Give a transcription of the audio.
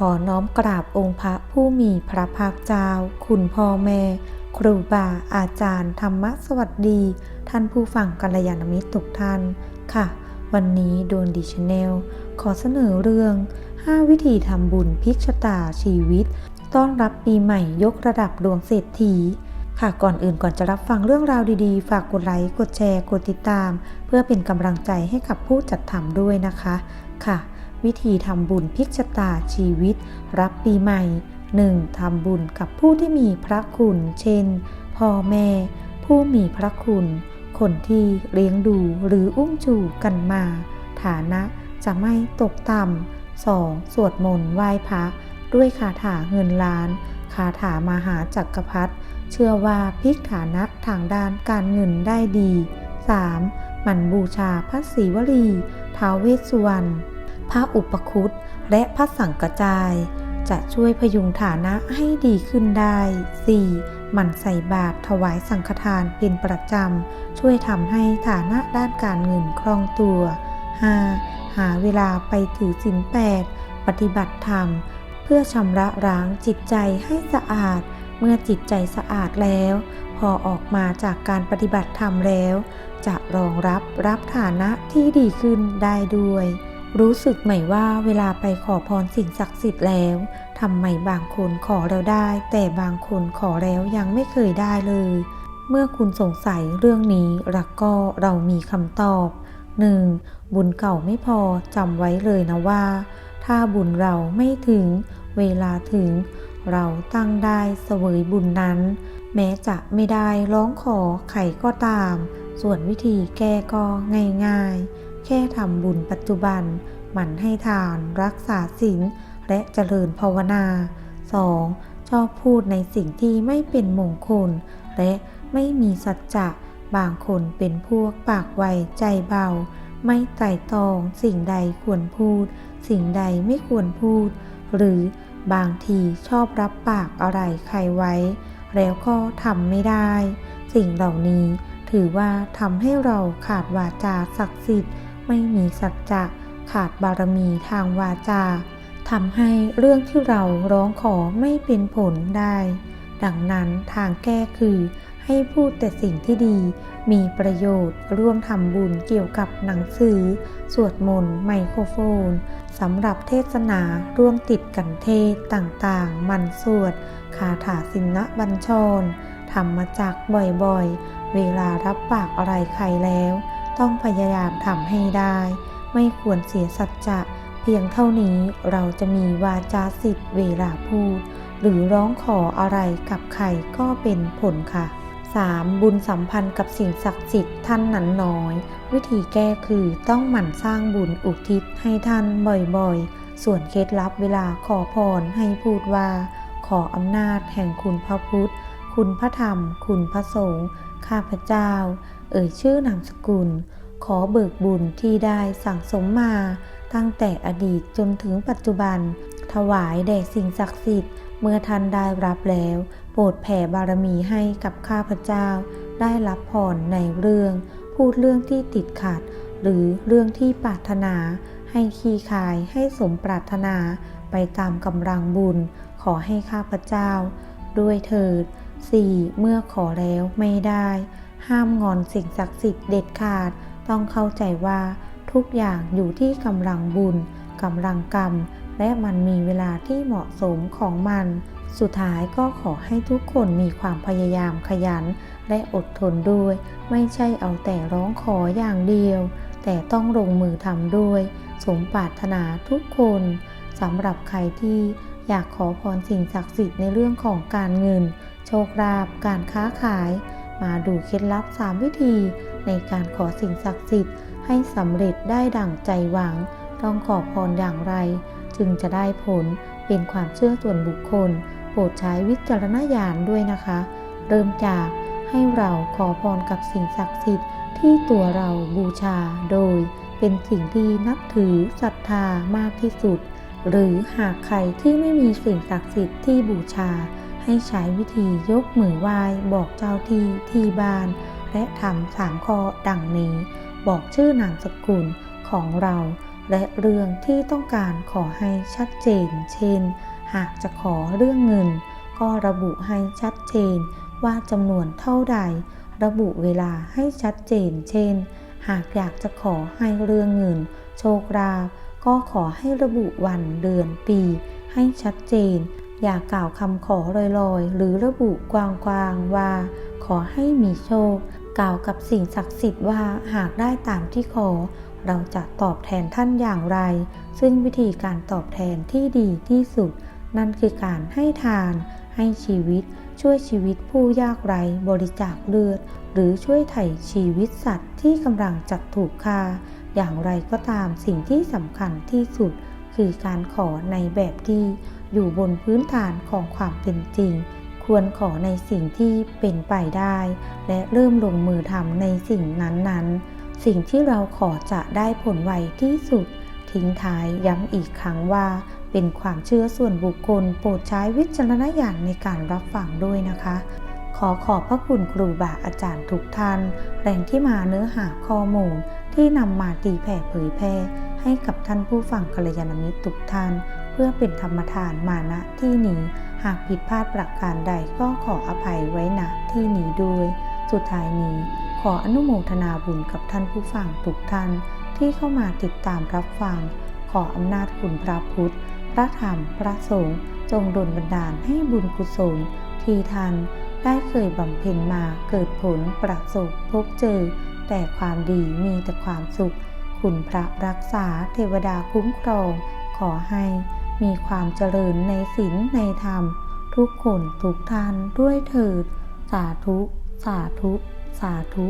ขอน้อมกราบองค์พระผู้มีพระภาคเจ้า คุณพ่อแม่ ครูบาอาจารย์ ธรรมสวัสดี ท่านผู้ฟังกัลยาณมิตรทุกท่านค่ะ วันนี้โดนดิชแนล ขอเสนอเรื่อง 5 วิธีทำบุญพลิกชะตาชีวิต ต้อนรับปีใหม่ยกระดับดวงเศรษฐีค่ะก่อนอื่นก่อนจะรับฟังเรื่องราวดีๆ ฝากกดไลค์กดแชร์ กดติดตาม เพื่อเป็นกำลังใจให้กับผู้จัดทำด้วยนะคะ ค่ะ วิธีทำบุญพิกชตาชีวิต รับปีใหม่ 1. ทำบุญกับผู้ที่มีพระคุณ เช่น พ่อแม่ ผู้มีพระคุณ คนที่เลี้ยงดูหรืออุ้มจูกันมา ฐานะจะไม่ตกต่ำ 2. สวดมนต์ไหว้พระ ด้วยคาถาเงินล้าน คาถามหาจักรพรรดิเชื่อว่าพิกฐานะทางด้านการเงินได้ดี 3. หมั่นบูชาพระศรีวลีท้าวเวสสุวรรณ พระอุปคุตและพระสังกจาย จะช่วยพยุงฐานะให้ดีขึ้นได้ 4. หมั่นใส่บาตรถวายสังฆทานเป็นประจำ ช่วยทำให้ฐานะด้านการเงินคล่องตัว 5. หาเวลาไปถือศีลแปดปฏิบัติธรรม เพื่อชำระล้างจิตใจให้สะอาด เมื่อจิตใจสะอาดแล้ว พอออกมาจากการปฏิบัติธรรมแล้ว จะรองรับรับฐานะที่ดีขึ้นได้ด้วย รู้สึกไหมว่าเวลาไปขอพรสิ่งศักดิ์สิทธิ์แล้วทำไมบางคนขอแล้วได้ แต่บางคนขอแล้วยังไม่เคยได้เลย เมื่อคุณสงสัยเรื่องนี้รักก็เรามีคำตอบ 1. บุญเก่าไม่พอจำไว้เลยนะว่า ถ้าบุญเราไม่ถึง เวลาถึง เราตั้งได้เสวยบุญนั้น แม้จะไม่ได้ร้องขอใครก็ตาม ส่วนวิธีแก้ก็ง่ายๆ แค่ทำบุญปัจจุบัน หมั่นให้ทาน รักษาศีลและเจริญภาวนา 2. ชอบพูดในสิ่งที่ไม่เป็นมงคล และไม่มีสัจจะบางคนเป็นพวกปากไวใจเบา ไม่ไต่ตองสิ่งใดควรพูด สิ่งใดไม่ควรพูด หรือบางทีชอบรับปากอะไรใครไว้ แล้วก็ทำไม่ได้ สิ่งเหล่านี้ถือว่าทำให้เราขาดวาจาศักดิ์สิทธิ์ ไม่มีสัจจะขาดบารมีทางวาจาทำให้เรื่องที่เราร้องขอไม่เป็นผลได้ ดังนั้นทางแก้คือให้พูดแต่สิ่งที่ดี มีประโยชน์ร่วมทำบุญเกี่ยวกับหนังสือ สวดมนต์ไมโครโฟนสำหรับเทศนาร่วมติดกันเทศต่างๆ มันสวด คาถาสินะบัญชรทำมาจากบ่อยๆ เวลารับปากอะไรใครแล้ว ต้องพยายามทำให้ได้ ไม่ควรเสียสัจจะเพียงเท่านี้เราจะมีวาจาสิทธิ์เวลาพูด หรือร้องขออะไรกับใครก็เป็นผลค่ะ 3. บุญสัมพันธ์กับสิ่งศักดิ์สิทธิ์ท่านนั้นน้อย วิธีแก้คือต้องหมั่นสร้างบุญอุทิศให้ท่านบ่อยๆ ส่วนเคล็ดลับเวลาขอพรให้พูดว่า ขออำนาจแห่งคุณพระพุทธ คุณพระธรรม คุณพระสงฆ์ข้าพเจ้า เอ่ยชื่อนามสกุล ขอเบิกบุญที่ได้สั่งสมมาตั้งแต่อดีตจนถึงปัจจุบัน ถวายแด่สิ่งศักดิ์สิทธิ์เมื่อท่านได้รับแล้ว โปรดแผ่บารมีให้กับข้าพเจ้า ได้รับพรในเรื่อง พูดเรื่องที่ติดขัด หรือเรื่องที่ปรารถนา ให้คีคายให้สมปรารถนาไปตามกำลังบุญ ขอให้ข้าพเจ้า ด้วยเถิด 4. เมื่อขอแล้วไม่ได้ ห้ามงอนสิ่งศักดิ์สิทธิ์เด็ดขาด ต้องเข้าใจว่าทุกอย่างอยู่ที่กำลังบุญกำลังกรรม และมันมีเวลาที่เหมาะสมของมัน สุดท้ายก็ขอให้ทุกคนมีความพยายามขยัน และอดทนด้วย ไม่ใช่เอาแต่ร้องขออย่างเดียว แต่ต้องลงมือทำด้วย สมปรารถนาทุกคนสำหรับใครที่อยากขอพรสิ่งศักดิ์สิทธิ์ในเรื่องของการเงิน โชคลาภการค้าขาย มาดูเคล็ดลับ 3 วิธีในการขอสิ่งศักดิ์สิทธิ์ให้สำเร็จได้ดั่งใจหวัง ต้องขอพรอย่างไร จึงจะได้ผลเป็นความเชื่อส่วนบุคคล โปรดใช้วิจารณญาณด้วยนะคะ เริ่มจากให้เราขอพรกับสิ่งศักดิ์สิทธิ์ที่ตัวเราบูชาโดยเป็นสิ่งที่นับถือศรัทธามากที่สุด หรือหากใครที่ไม่มีสิ่งศักดิ์สิทธิ์ที่บูชา ให้ใช้วิธียกมือไหว้บอกเจ้าที่ที่บ้าน และทำสามข้อดังนี้ บอกชื่อนามสกุลของเรา และเรื่องที่ต้องการขอให้ชัดเจน เช่น หากจะขอเรื่องเงิน ก็ระบุให้ชัดเจนว่าจำนวนเท่าใด ระบุเวลาให้ชัดเจน เช่น หากอยากจะขอให้เรื่องเงิน โชคลาภก็ขอให้ระบุวันเดือนปีให้ชัดเจน อย่ากล่าวคำขอลอยๆ หรือระบุกว้างๆว่า ขอให้มีโชค กล่าวกับสิ่งศักดิ์สิทธิ์ว่าหากได้ตามที่ขอ เราจะตอบแทนท่านอย่างไร ซึ่งวิธีการตอบแทนที่ดีที่สุด นั่นคือการให้ทาน ให้ชีวิต ช่วยชีวิตผู้ยากไร้บริจาคเลือด หรือช่วยไถ่ชีวิตสัตว์ที่กำลังจักถูกฆ่า อย่างไรก็ตามสิ่งที่สำคัญที่สุด คือการขอในแบบที่อยู่บนพื้นฐานของความเป็นจริง ควรขอในสิ่งที่เป็นไปได้ และเริ่มลงมือทำในสิ่งนั้นๆ สิ่งที่เราขอจะได้ผลไวที่สุด ทิ้งท้ายย้ำอีกครั้งว่า เป็นความเชื่อส่วนบุคคลโปรดใช้วิจารณญาณในการรับฟังด้วยนะคะขอขอบพระคุณครูบาอาจารย์ทุกท่าน แหล่งที่มาเนื้อหาข้อมูลที่นำมาตีแผ่เผยแพร่ให้กับท่านผู้ฟังกัลยาณมิตรทุกท่าน พื่อเป็นธรรมทานมาณที่นี้ หากผิดพลาดประการใดก็ขออภัยไว้ณที่นี้ด้วย สุดท้ายนี้ ขออนุโมทนาบุญกับท่านผู้ฟังทุกท่านที่เข้ามาติดตามรับฟัง ขออำนาจคุณพระพุทธ พระธรรม พระสงฆ์จงดลบันดาลให้บุญกุศล ที่ท่านได้เคยบำเพ็ญมาเกิดผลประสบพบเจอ แต่ความดีมีแต่ความสุข คุณพระรักษาเทวดาคุ้มครอง ขอให้ มีความเจริญในศีลในธรรม ทุกคนทุกท่านด้วยเถิด สาธุ สาธุ สาธุ